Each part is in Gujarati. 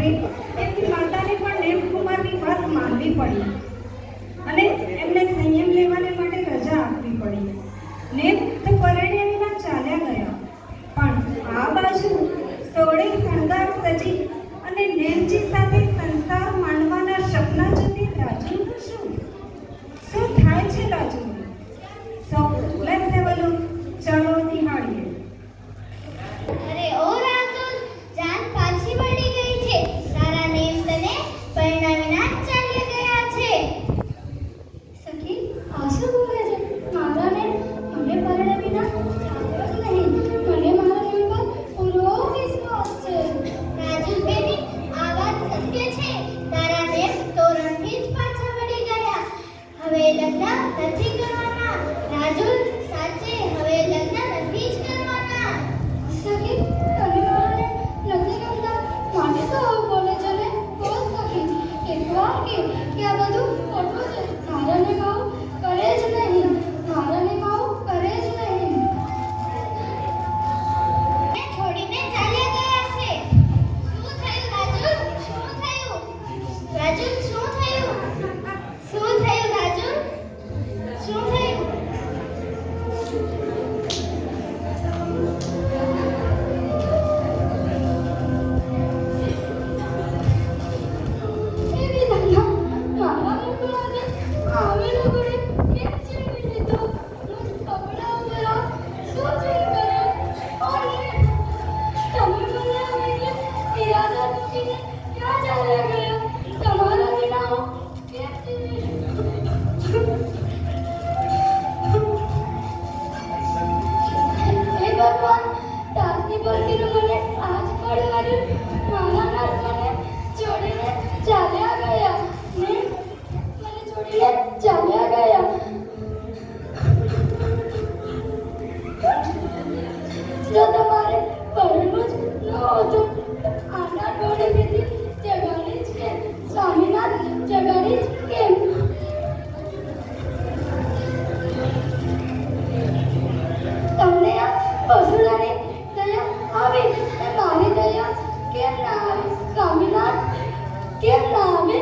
આખરે એમની માતાને પણ નેમકુમારની વાત માનવી પડી. રસોડાની આવે? મારી દયા કેમ ના આવે? કેમ ના આવે?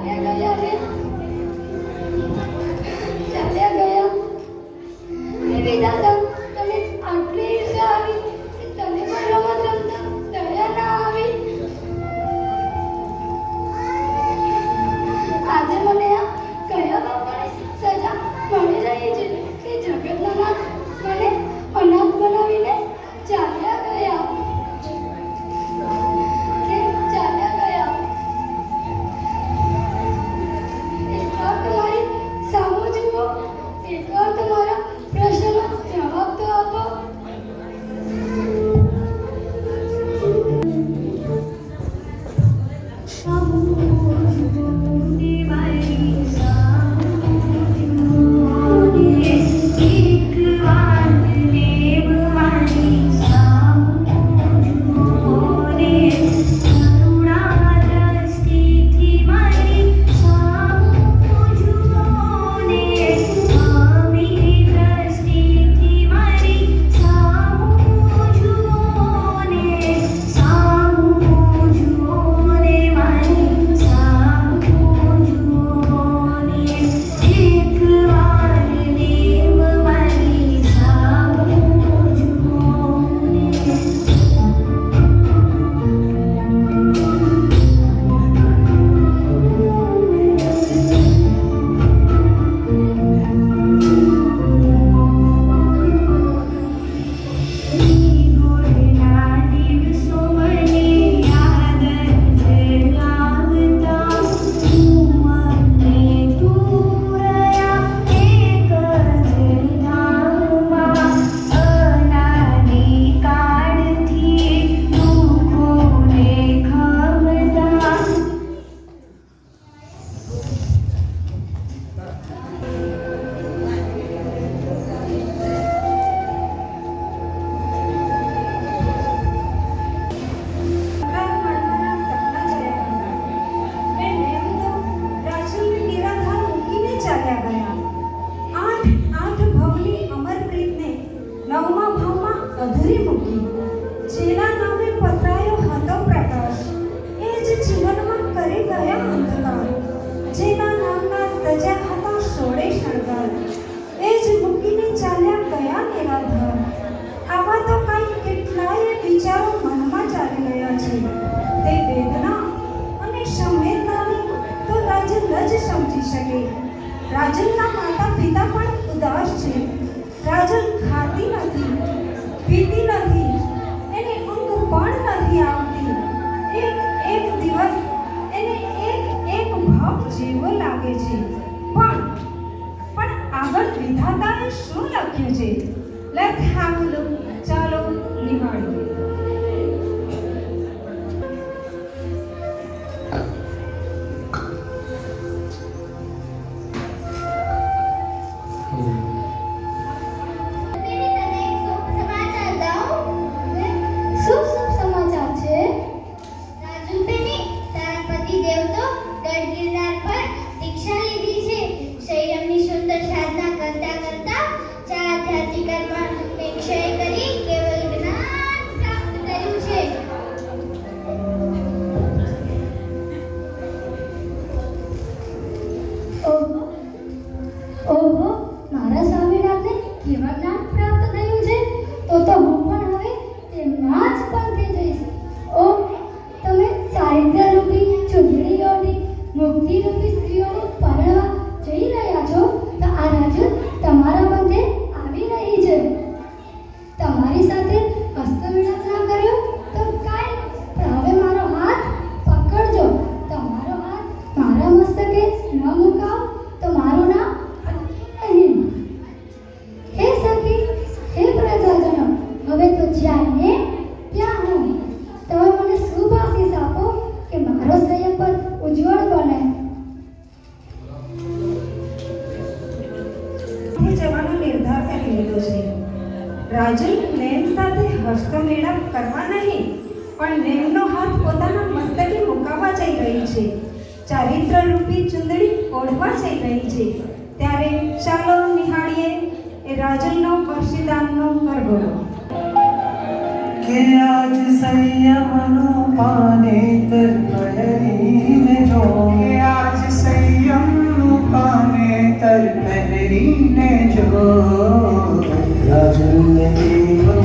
Iya, gak. அஜிங்கா ઓહો, મારા સ્વામિનાથને કેવા જ્ઞાન પ્રાપ્ત થયું છે? તો તો હું પણ હવે તેમના જ પંથે જઈશ. ઓ તમે ચારિત્ર્ય રૂપી ચૂંટણી યોગી મુક્તિ રૂપી રાજન મેમ સાથે હસ્તમેળાપ કરવા નહીં પણ નેમનો હાથ પોતાના મસ્તકે મુકાવવા જઈ રહી છે. ચારિત્રરૂપી ચુંદડી ઓઢવા જઈ રહી છે. ત્યારે ચાલો નિહાળીએ એ રાજનનો પરશીદાનનો ગરબો કે આજ સંયમનો પાને તર પહેરીને જો. કે આજ સંયમનો પાને તર પહેરીને જો. Amen.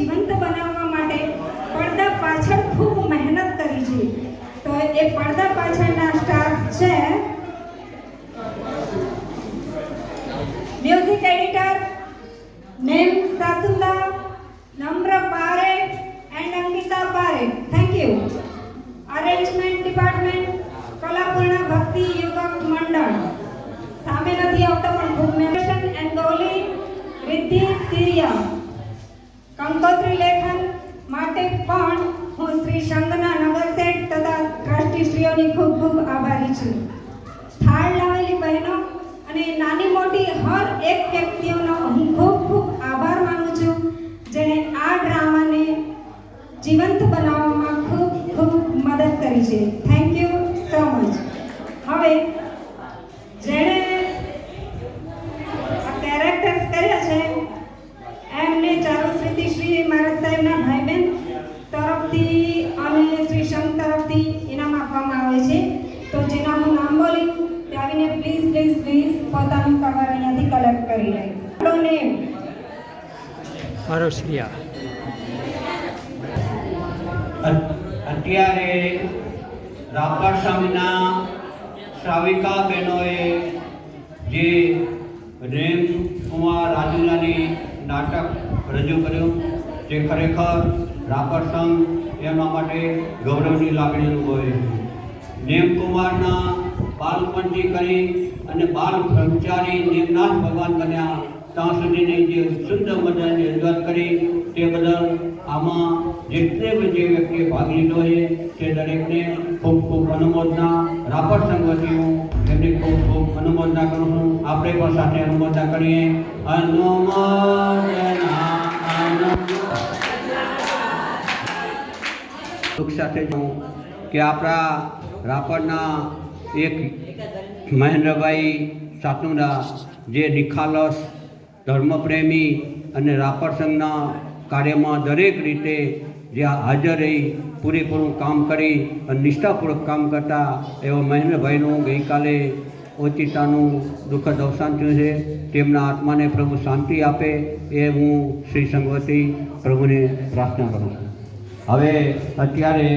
જીવંત બનાવવા માટે પડદા પાછળ ખૂબ મહેનત કરી છે. તો એ પડદા પાછળના સ્ટાફ છે ખૂબ ખૂબ આભારી છું. થાળ લાવેલી બહેનો અને નાની મોટી હર એક વ્યક્તિઓનો હું ખૂબ ખૂબ આભાર માનું છું, જેણે આ ડ્રામાને જીવંત બનાવવામાં ખૂબ ખૂબ મદદ કરી છે. થેન્ક યુ સો મચ હવે જેણે આ કેરેક્ટર્સ કર્યા છે એમને ચારુશ્રીતિ શ્રી મહારાજ સાહેબના ભાઈ બહેન તરફથી અને શ્રી સંઘ તરફથી ઇનામ આપવામાં આવે છે તો જેના હું નામ બોલી તે આવીને પ્લીઝ પ્લીઝ પ્લીઝ પોતાનું કવર અહીંયાથી કલેક્ટ કરી લે. આપણો નેમ મારો શ્રિયા. અત્યારે રાપર સંઘના શ્રાવિકા બહેનોએ જે રેમ કુમાર રાજુલાની નાટક રજૂ કર્યું જે ખરેખર રાપર સંઘ એમના માટે ગૌરવની લાગણી અનુભવે છે નેમકુમારના બાલપણથી કરી અને બાલ બ્રહ્મચારી નિમનાથ ભગવાન બન્યા. ત્યાં સુધીની જે સુંદર મજાની રજૂઆત કરી, તે બદલ આમાં જેટલે બી જે વ્યક્તિએ ભાગ લીધો છે, તે દરેકને ખૂબ ખૂબ અનુમોદના. રાપર સંઘ હું એમની ખૂબ ખૂબ અનુમોદના કરું છું. આપણે પણ સાથે અનુમોદના કરીએ. અનુમોદના દુઃખ સાથે કહું કે આપણા રાપરના એક મહેન્દ્રભાઈ સાતુંડા જે નિખાલસ, ધર્મપ્રેમી અને રાપર સંઘના કાર્યમાં દરેક રીતે જે હાજર રહી, પૂરેપૂરું કામ કરી અને નિષ્ઠાપૂર્વક કામ કરતા એવા મહેન્દ્રભાઈનું ગઈકાલે ઓચિતાનું દુઃખદ અવસાન થયું છે. તેમના આત્માને પ્રભુ શાંતિ આપે એ હું શ્રી સંગવતી પ્રભુને પ્રાર્થના કરું છું. હવે અત્યારે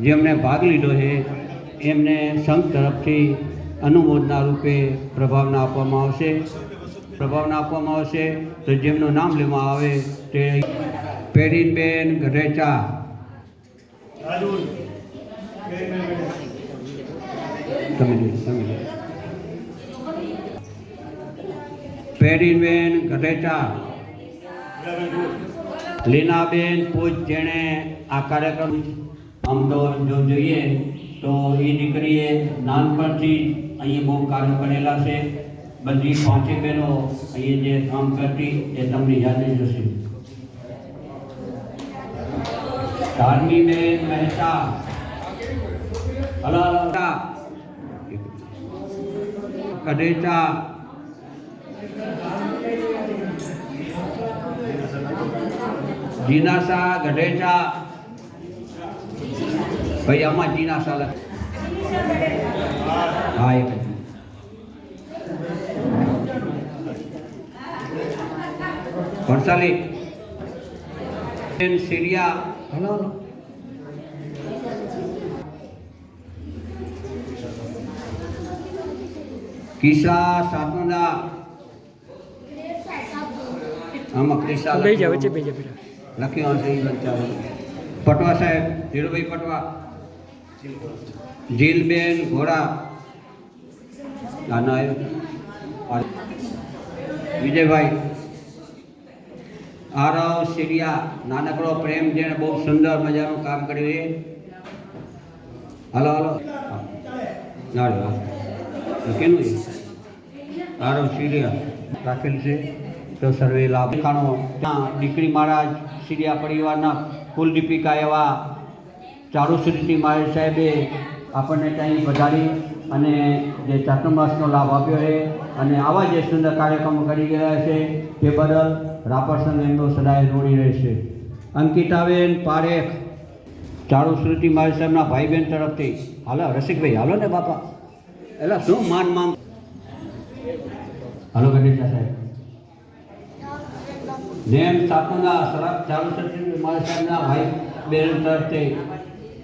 જેમણે ભાગ લીધો છે, એમને સંઘ તરફથી અનુમોદના રૂપે પ્રભાવના આપવામાં આવશે. પ્રભાવના આપવામાં આવશે તો જેમનું નામ લેવામાં આવે તે પેરીનબેન ગઢેચા તમે તમે પેરીનબેન ગઢેચા લીનાબેન પૂજ જેણે આ કાર્યક્રમ આમ જોઈએ. તો એ દીકરીએ નાનપણથી અહીં બહુ કાર્ય કરેલા છે. બધી પાંચે બહેનો અહીં જે કામ કરતી એ તમને યાદ જ હશે. ધાર્મીબેન મહેતા. હલો કડેચા જીનાસા ગઢેચા ભાઈ આમાં જીનાસા સાલા હા એક ભણસાલી. સિરિયા હલો કિસ્સા કિસા સાતમંદા આમાં કિસ્સા લઈ જા લખ્યું. હશે પટવા સાહેબ ધીરુભાઈ પટવા. જીલબેન ઘોડા. વિજયભાઈ. આરવ સિરિયા નાનકડો પ્રેમ જેણે બહુ સુંદર મજાનું કામ કર્યું એ. Hello hello. ના રે વાહ. તો કેનું આરવ સિરિયા. રાખેલ છે. તો સર્વે લાભ. દીકરી મહારાજ સિરિયા પરિવારના કુલદીપિકા એવા ચારુશ્રીજી મહારાજ સાહેબે આપણને ત્યાં વધારી અને જે ચાતુર્માસનો લાભ આપ્યો છે અને આવા જે સુંદર કાર્યક્રમો કરી ગયા છે તે બદલ રાપર એમનો સદાય ઋણી રહેશે. અંકિતાબેન પારેખ ચારુશ્રુતિ મહારાજ સાહેબના ભાઈ બહેન તરફથી. હાલો, રસિકભાઈ, હાલો ને બાપા. એટલે શું માન માન? હાલો ગણેશા સાહેબ. નેમ સાતુના સરાબ ચારુશ્રુતિ મહારાજ સાહેબના ભાઈ બહેન તરફથી.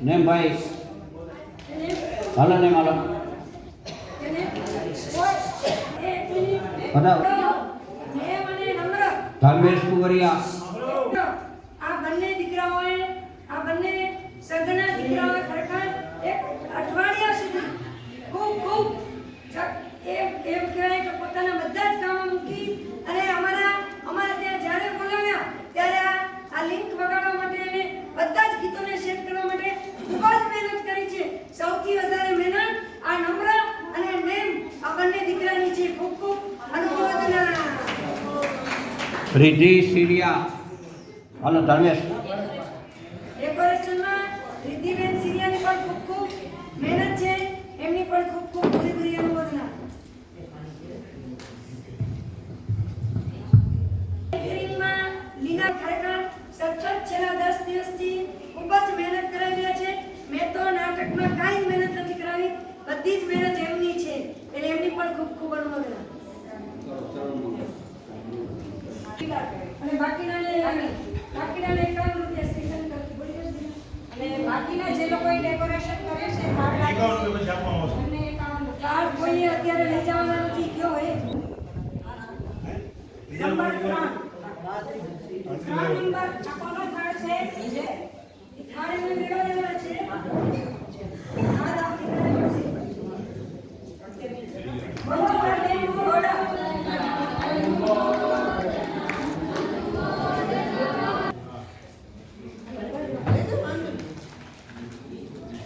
નેમ ભાઈ હાલો નેમ હાલો બતાવો ધર્મેશ કુંવરિયા આ બંને દીકરાઓએ, આ બંને સગના દીકરાઓએ ખરેખર એક અઠવાડિયા સુધી ખૂબ ખૂબ એમ એમ કહેવાય કે પોતાના બધા જ કામો મૂકી અને અમારા અમારા ત્યાં આ લિંક વગાડવા માટે અને બધા જ ગીતોને શેર કરવા માટે ખૂબ જ મહેનત કરી છે. સૌથી વધારે મહેનત આ નમ્ર અને નેમ આ બંને દીકરાની છે. ખૂબ ખૂબ અનુભવ રિદ્ધિ સિરિયા અને ધર્મેશ. ખૂબ જ મહેનત કરાવી રહ્યા છે. મેં તો નાટકમાં કાંઈ જ મહેનત નથી કરાવી. બધી જ મહેનત એમની છે. એટલે એમની પણ ખૂબ ખૂબ અનુમોદના. અને બાકીનાને બાકીના રૂપિયા શ્રી શંકરથી બોલી અને બાકીના જે લોકોએ ડેકોરેશન કરે છે. કાર્ડ કોઈએ અત્યારે લઈ જવાના નથી કયો હોય? નંબર ત્રણ. ત્રણ નંબર આ કોનો થાળ છે જે થાળે મેં મેળવા દેવાના છે કાર્ડ આવતીકાલે મળશે. બોલો કાર્ડ એમ બોલો.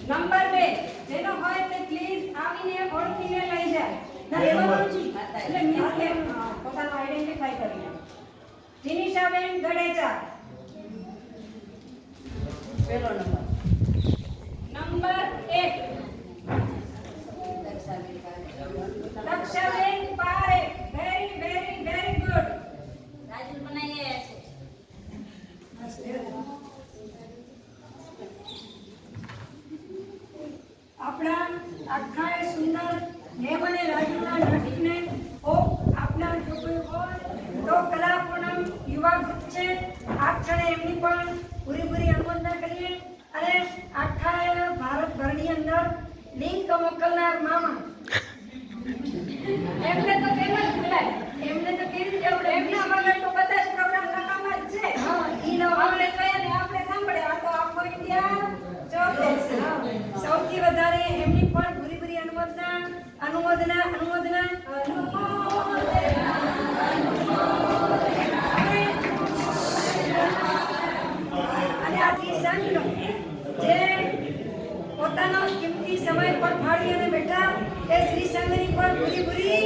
નંબર બે જેનો હોય તે પ્લીઝ આવીને ઓળખીને લઈ જાય ના, એમાં નથી. એટલે મીન્સ કે અ, પોતાનું આઈડેન્ટિફાઈ કરીને જીનિષાબેન ગડેચા નંબર એક Dakshaben Parekh very very very good આપણા આખા એ સુંદર નેમ અને રાજુના નાટકને ઓ આપના જો કોઈ હોય તો કલા પૂનમ યુવા ગ્રુપ છે આ ક્ષણે એમની પણ પૂરી પૂરી અનુમોદના કરીએ અને આખા એ ભારતભરની લિંક મોકલનાર મામા. એમને તો કેમ જ ભૂલાય? એમને તો કેવી રીતે આપણે એમના વગર તો બધા જ પ્રોગ્રામ નકામા જ છે. હા. ઈ ન આપણે કહીએ ને આપણે સાંભળે. આ તો આખો ઇન્ડિયા જોશે સૌથી વધારે એમની પણ ભૂરી ભૂરી અનુમોદના અનુમોદના અનુમોદના સમય પણ ફાળી અને બેઠા એ શ્રી સંગની પર પૂરી પૂરી.